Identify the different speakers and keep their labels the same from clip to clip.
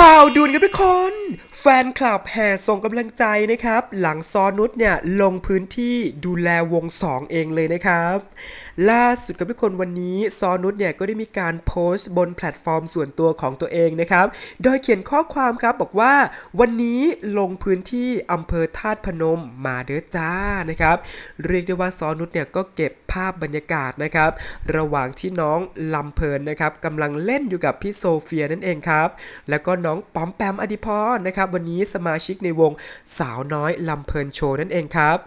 Speaker 1: ข่าวด่วนครับทุกคน แฟนคลับแห่ส่งกำลังใจนะครับ หลังซอนุชเนี่ยลงพื้นที่ดูแลวงสองเองเลยนะครับ ล่าสุดกับทุกคนวันนี้ซอนุชเนี่ยก็ได้มีการโพสต์บนแพลตฟอร์มส่วนตัวของตัวเองนะครับ โดยเขียนข้อความครับบอกว่าวันนี้ลงพื้นที่อำเภอธาตุพนมมาเด้อจ้านะครับ เรียกได้ว่าซอนุชเนี่ยก็เก็บภาพบรรยากาศนะครับ ระหว่างที่น้องลำเพลินนะครับกำลังเล่นอยู่กับพี่โซเฟียนั่นเองครับ แล้วก็น้องป๋อมแปมอดิพรนะครับวันนี้สมาชิกในวงสาวน้อยลำเพลินโชว์นั่นเองครับ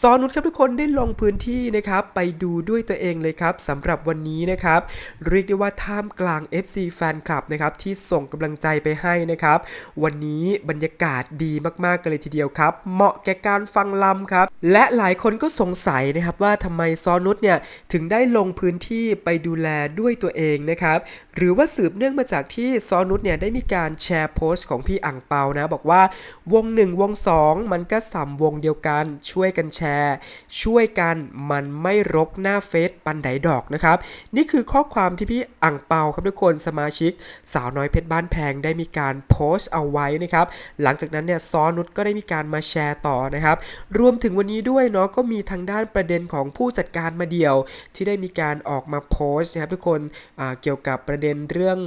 Speaker 1: ซอนุชครับทุกคนได้ลงพื้นที่นะครับไปดูด้วยตัวเองเลยครับสำหรับวันนี้นะครับเรียกได้ว่าท่ามกลาง FC แฟนคลับนะครับที่ส่งกำลังใจไปให้นะครับ วันนี้บรรยากาศดีมากๆกันเลยทีเดียวครับ เหมาะแก่การฟังลำครับ และหลายคนก็สงสัยนะครับว่าทำไมซอนุชเนี่ยถึงได้ลงพื้นที่ไปดูแลด้วยตัวเองนะครับหรือว่าสืบเนื่องมาจากที่ซอนุชเนี่ยได้มีการแชร์โพสต์ของพี่อ่างเปานะ บอกว่าวง 1 วง 2 มันก็สัมวงเดียวกัน ช่วยกันแชร์ ช่วยกันมันไม่รกหน้าเฟซปันไดดอกนะครับ นี่คือข้อความที่พี่อ่างเปาครับทุกคนสมาชิก สาวน้อยเพชรบ้านแพงได้มีการโพสต์เอาไว้นะครับ หลังจากนั้นเนี่ยซอนุชก็ได้มีการมาแชร์ต่อนะครับ รวมถึงวันนี้ด้วยเนาะก็มีทางด้านประเด็นของผู้จัดการมาเดี่ยว ที่ได้มีการออกมาโพสต์นะครับทุกคนเกี่ยวกับประเด็นเรื่อง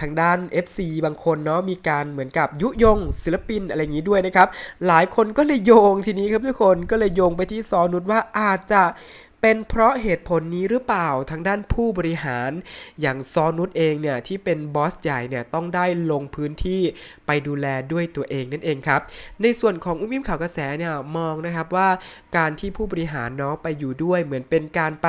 Speaker 1: ทางด้าน FC บางคนเนาะมีการเหมือนกับยุยงศิลปินอะไรอย่างนี้ด้วยนะครับ หลายคนก็เลยโยงทีนี้ครับทุกคนก็เลยโยงไปที่ซอนุชว่าอาจจะ เป็นเพราะเหตุผลนี้หรือเปล่าทางด้านผู้บริหาร อย่างซอนุชเองเนี่ยที่เป็นบอสใหญ่เนี่ยต้องได้ลงพื้นที่ไปดูแลด้วยตัวเองนั่นเองครับ ในส่วนของอุ้มอิ่มข่าวกระแสเนี่ยมองนะครับว่าการที่ผู้บริหารเนาะไปอยู่ด้วยเหมือนเป็นการไป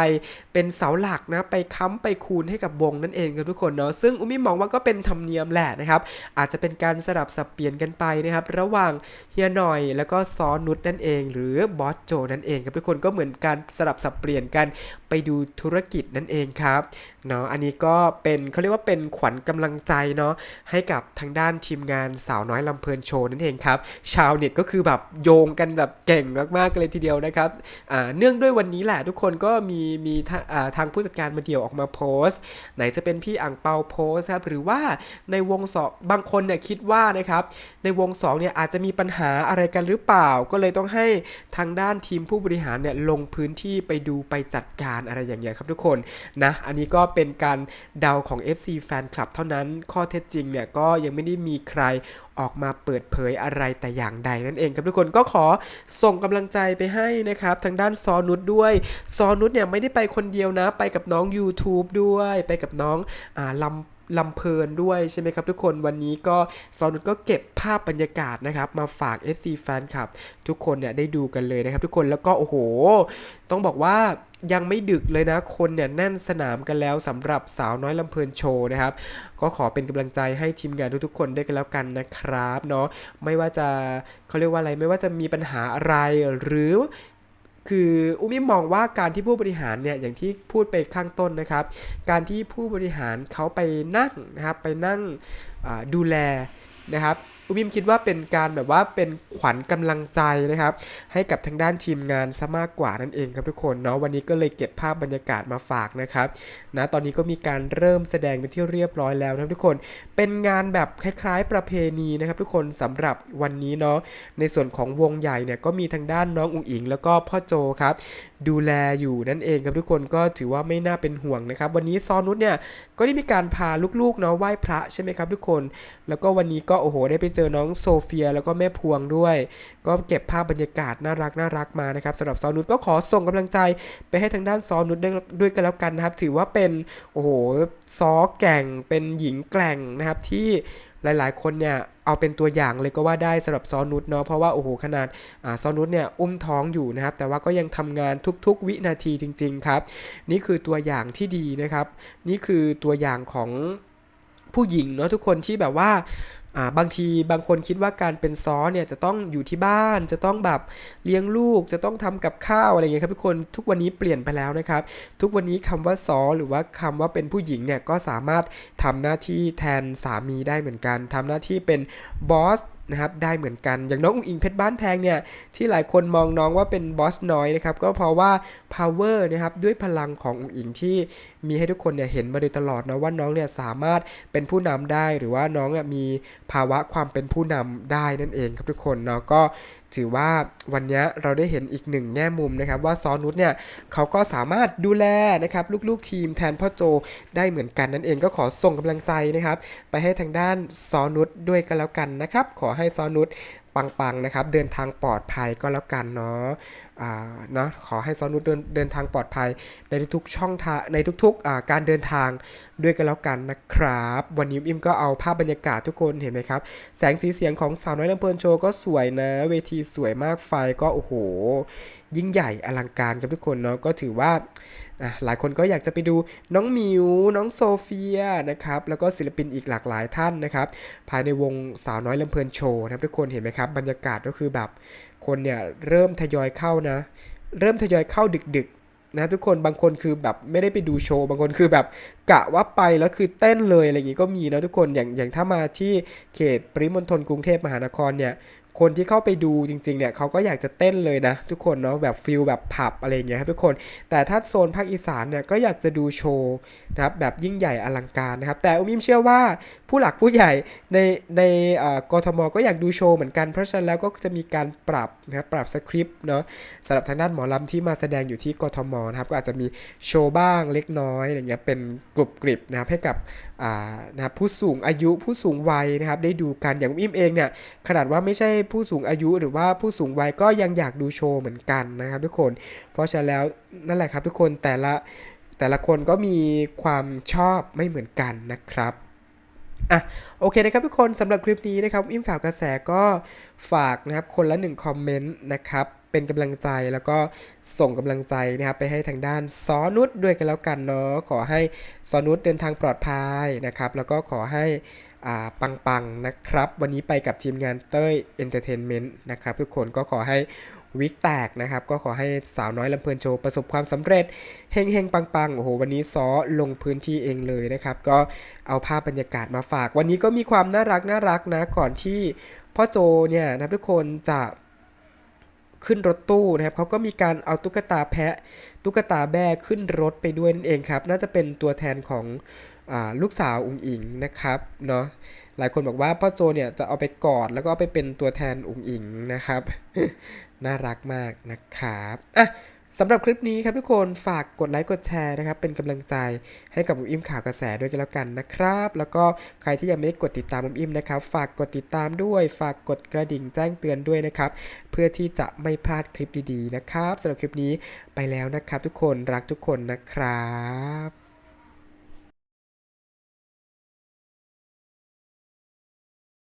Speaker 1: เป็นเสาหลักนะไปค้ำไปคูณให้กับวงนั่นเองครับทุกคนเนาะซึ่งอุ้มอิ่มมองว่าก็เป็นธรรมเนียมแหละนะครับอาจจะเป็นการสลับสับเปลี่ยนกันไปนะครับระหว่างเฮียหน่อยแล้วก็ซอนุชนั่นเอง หรือบอสโจนั่นเองครับทุกคนก็เหมือนการสลับสับเปลี่ยนกันไปดูธุรกิจนั่นเองครับ เนาะอันนี้ก็เป็นเขาเรียกว่าเป็นขวัญกำลังใจเนาะให้กับทางด้านทีมงานสาวน้อยลำเพลินโชว์นั่นเองครับ ชาวเน็ตก็คือแบบโยงกันแบบเก่งมากๆกันเลยทีเดียวนะครับเนื่องด้วยวันนี้แหละทุกคนก็มีมีทาอ่าทางผู้จัดการมาเดี่ยวออกมาโพสต์ ไหนจะเป็นพี่อ่างเปาโพสต์ครับหรือว่าในวงสองบางคนเนี่ยคิดว่านะครับในวงสองเนี่ยอาจจะมีปัญหาอะไรกันหรือเปล่า ก็เลยต้องให้ทางด้านทีมผู้บริหารเนี่ยลงพื้นที่ไปดูไปจัดการอะไรอย่างเงี้ยครับทุกคนนะอันนี้ก็เป็นการเดาของ FC แฟนคลับเท่านั้น ข้อเท็จจริงเนี่ยก็ยังไม่ได้มีใครออกมาเปิดเผยอะไรแต่อย่างใดนั่นเองครับทุกคนก็ขอส่งกำลังใจไปให้นะครับ ทางด้านซอนุชด้วย ซอนุชเนี่ยไม่ได้ไปคนเดียวนะ ไปกับน้อง YouTube ด้วยไปกับน้องอ่าลำลำเพลินด้วยใช่ไหมครับทุกคนวันนี้ก็ซอนุชก็เก็บภาพบรรยากาศนะครับ มาฝาก FC แฟนคลับ ทุกคนเนี่ยได้ดูกันเลยนะครับ ทุกคนแล้วก็โอ้โห ต้องบอกว่า ยังไม่ดึกเลยนะ คนเนี่ยแน่นสนามกันแล้วสำหรับสาวน้อยลำเพลินโชว์นะครับ ก็ขอเป็นกำลังใจให้ทีมงานทุกๆคนด้วยกันแล้วกันนะครับเนาะไม่ว่าจะเขาเรียกว่าอะไรไม่ว่าจะมีปัญหาอะไรหรือคืออุ้มอิ่มองว่าการที่ผู้บริหารเนี่ยอย่างที่พูดไปข้างต้นนะครับ การที่ผู้บริหารเขาไปนั่งนะครับไปนั่งดูแลนะครับ อุ้มยิมคิดว่าเป็นการแบบว่าเป็นขวัญกำลังใจนะครับ ให้กับทางด้านทีมงานซะมากกว่านั่นเองครับทุกคนเนาะวันนี้ก็เลยเก็บภาพบรรยากาศมาฝากนะครับนะตอนนี้ก็มีการเริ่มแสดงเป็นที่เรียบร้อยแล้วนะทุกคน เป็นงานแบบคล้ายๆ ประเพณีนะครับ ทุกคนสำหรับวันนี้เนาะในส่วนของวงใหญ่เนี่ยก็มีทางด้านน้องอุ๋งอิง แล้วก็พ่อโจครับดูแลอยู่นั่นเองครับทุกคนก็ถือว่าไม่น่าเป็นห่วงนะครับ วันนี้ซอนุชเนี่ยก็ได้มีการพาลูกๆเนาะไหว้พระใช่ไหมครับทุกคน แล้วก็วันนี้ก็โอ้โหได้ไปเจออน้องโซเฟียแล้วก็แม่พวงด้วย ก็เก็บภาพบรรยากาศน่ารักน่ารักมานะครับสำหรับซอนุชก็ขอส่งกำลังใจไปให้ทางด้านซอนุชด้วยกันแล้วกันนะครับ ถือว่าเป็นโอ้โหซอแก่งเป็นหญิงแกร่งนะครับที่หลายๆ คนเนี่ยเอาเป็นตัวอย่างเลยก็ว่าได้สำหรับซอนุชเนาะเพราะว่าโอ้โหขนาดอาซอนุชเนี่ยอุ้มท้องอยู่นะครับ แต่ว่าก็ยังทำงานทุกๆ วินาทีจริง ๆ ครับ นี่คือตัวอย่างที่ดีนะครับ นี่คือตัวอย่างของผู้หญิงเนาะทุกคนที่แบบว่า บางทีบางคนคิดว่าการเป็นซอเนี่ยจะต้องอยู่ที่บ้าน จะต้องแบบเลี้ยงลูก จะต้องทำกับข้าวอะไรเงี้ยครับทุกคนทุกวันนี้เปลี่ยนไปแล้วนะครับ ทุกวันนี้คำว่าซอหรือว่าคำว่าเป็นผู้หญิงเนี่ยก็สามารถทำหน้าที่แทนสามีได้เหมือนกันทำหน้าที่เป็นบอส นะครับได้เหมือนกันอย่างน้องอุ๋งอิงเพชรบ้านแพงเนี่ยที่หลายคนมองน้องว่าเป็นบอสน้อยนะครับก็เพราะว่า power นะครับด้วยพลังของอุ๋งอิงที่มีให้ทุกคนเนี่ยเห็นมาโดยตลอดนะว่าน้องเนี่ยสามารถเป็นผู้นำได้หรือว่าน้องมีภาวะความเป็นผู้นำได้นั่นเองครับทุกคนเนาะก็ ถือว่าวันนี้เราได้เห็นอีกหนึ่งแง่มุมนะครับ ว่าซอนุชเนี่ยเขาก็สามารถดูแลนะครับลูกๆทีมแทนพ่อโจได้เหมือนกันนั่นเองก็ขอส่งกำลังใจนะครับ ไปให้ทางด้านซอนุชด้วยกันแล้วกันนะครับ ขอให้ซอนุช ปังๆนะครับ เดินทางปลอดภัยก็แล้วกันเนาะเนาะขอให้ซอนุชเดินเดินทางปลอดภัยในทุกๆช่องทางในทุกๆการเดินทางด้วยกันแล้วกันนะครับ วันนี้อิมก็เอาภาพบรรยากาศทุกคนเห็นไหมครับ แสงสีเสียงของสาวน้อยลำเพลินโชว์ก็สวยนะ เวทีสวยมากไฟก็โอ้โห ยิ่งใหญ่อลังการครับทุกคนเนาะก็ถือว่า อะหลายคนก็อยากจะไปดูน้องมิว น้องโซเฟียนะครับ แล้วก็ศิลปินอีกหลากหลายท่านนะครับ ภายในวงสาวน้อยลำเพลินโชว์นะครับทุกคนเห็นไหมครับ บรรยากาศก็คือแบบคนเนี่ยเริ่มทยอยเข้านะ เริ่มทยอยเข้าดึกๆนะทุกคนบางคนคือแบบไม่ได้ไปดูโชว์ บางคนคือแบบกะว่าไปแล้วคือเต้นเลยอะไรอย่างงี้ก็มีนะทุกคนอย่างอย่างถ้ามาที่เขตปริมณฑลกรุงเทพมหานครเนี่ย คนที่เข้าไปดูจริงๆเนี่ยเขาก็อยากจะเต้นเลยนะ ทุกคนเนาะแบบฟิลแบบผับอะไรอย่างเงี้ยครับทุกคน แต่ถ้าโซนภาคอีสานเนี่ยก็อยากจะดูโชว์นะครับแบบยิ่งใหญ่อลังการนะครับ แต่อุมิมเชื่อว่าผู้หลักผู้ใหญ่ในในกทมก็อยากดูโชว์เหมือนกันเพราะฉะนั้นแล้วก็จะมีการปรับนะครับปรับสคริปต์เนาะสำหรับทางด้านหมอลำที่มาแสดงอยู่ที่กทมนะครับก็อาจจะมีโชว์บ้างเล็กน้อยอะไรเงี้ยเป็นกรุบกริบนะครับให้กับ นะผู้สูงอายุผู้สูงวัยนะครับได้ดูกันอย่างอิมเองเนี่ยขนาดว่าไม่ใช่ผู้สูงอายุหรือว่าผู้สูงวัยก็ยังอยากดูโชว์เหมือนกันนะครับทุกคน เพราะฉะนั้นแล้วนั่นแหละครับทุกคนแต่ละแต่ละคนก็มีความชอบไม่เหมือนกันนะครับ อะโอเคนะครับทุกคนสำหรับคลิปนี้นะครับอิ่มข่าวกระแสก็ฝากนะครับคนละหนึ่งคอมเมนต์นะครับเป็นกำลังใจแล้วก็ส่งกำลังใจนะครับไปให้ทางด้านซอนุชด้วยกันแล้วกันเนาะขอให้ซอนุชเดินทางปลอดภัยนะครับแล้วก็ขอให้อ่าปังๆนะครับ วันนี้ไปกับทีมงานเต้ยเอนเตอร์เทนเมนต์นะครับทุกคนก็ขอให้ วิกแตกนะครับ ก็ขอให้สาวน้อยลำเพลินโชว์ประสบความสำเร็จเฮงเฮงๆปังๆ โอ้โห วันนี้ซอลงพื้นที่เองเลยนะครับ ก็เอาภาพบรรยากาศมาฝาก วันนี้ก็มีความน่ารักน่ารักนะ ก่อนที่พ่อโจเนี่ยนะทุกคนจะขึ้นรถตู้นะครับเขาก็มีการเอาตุ๊กตาแพะ ตุ๊กตาแบขึ้นรถไปด้วยนั่นเองครับ น่าจะเป็นตัวแทนของอลูกสาวอุ๋งอิงนะครับเนาะ หลายคนบอกว่าพ่อโจเนี่ยจะเอาไปกอดแล้วก็เอาไปเป็นตัวแทนอุ๋งอิงนะครับ น่ารักมากนะครับอะสำหรับคลิปนี้ครับทุกคนฝากกดไลค์กดแชร์นะครับ เป็นกำลังใจให้กับอุ๋มอิมข่าวกระแสด้วยกันแล้วกันนะครับ แล้วก็ใครที่ยังไม่ได้กดติดตามอุ๋มอิมนะครับ ฝากกดติดตามด้วย ฝากกดกระดิ่งแจ้งเตือนด้วยนะครับ เพื่อที่จะไม่พลาดคลิปดีๆนะครับสำหรับคลิปนี้ไปแล้วนะครับ ทุกคนรักทุกคนนะครับ